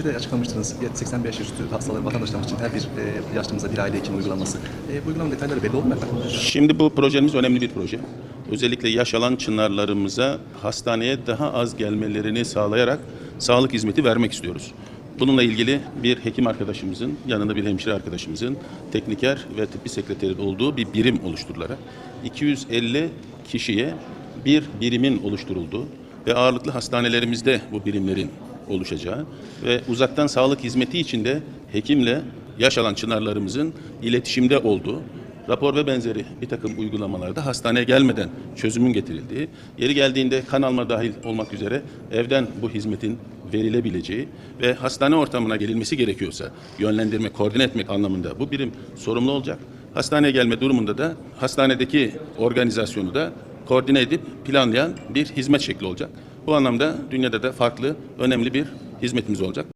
bütçede açıklamıştınız. 85 yaş üstü hastaları vatandaşlarımız için her bir e, yaşlımıza bir aile hekimi uygulanması. E, bu uygulamanın detayları belli oldu mu efendim? Şimdi bu projemiz önemli bir proje. Özellikle yaş alan çınarlarımıza hastaneye daha az gelmelerini sağlayarak sağlık hizmeti vermek istiyoruz. Bununla ilgili bir hekim arkadaşımızın, yanında bir hemşire arkadaşımızın tekniker ve tıbbi sekreterin olduğu bir birim oluşturularak 250 kişiye bir birimin oluşturulduğu ve ağırlıklı hastanelerimizde bu birimlerin oluşacağı ve uzaktan sağlık hizmeti için de hekimle yaş alan çınarlarımızın iletişimde olduğu rapor ve benzeri bir takım uygulamalarda hastaneye gelmeden çözümün getirildiği, yeri geldiğinde kan alma dahil olmak üzere evden bu hizmetin verilebileceği ve hastane ortamına gelinmesi gerekiyorsa yönlendirme, koordine etmek anlamında bu birim sorumlu olacak. Hastaneye gelme durumunda da hastanedeki organizasyonu da koordine edip planlayan bir hizmet şekli olacak. Bu anlamda dünyada da farklı, önemli bir hizmetimiz olacak.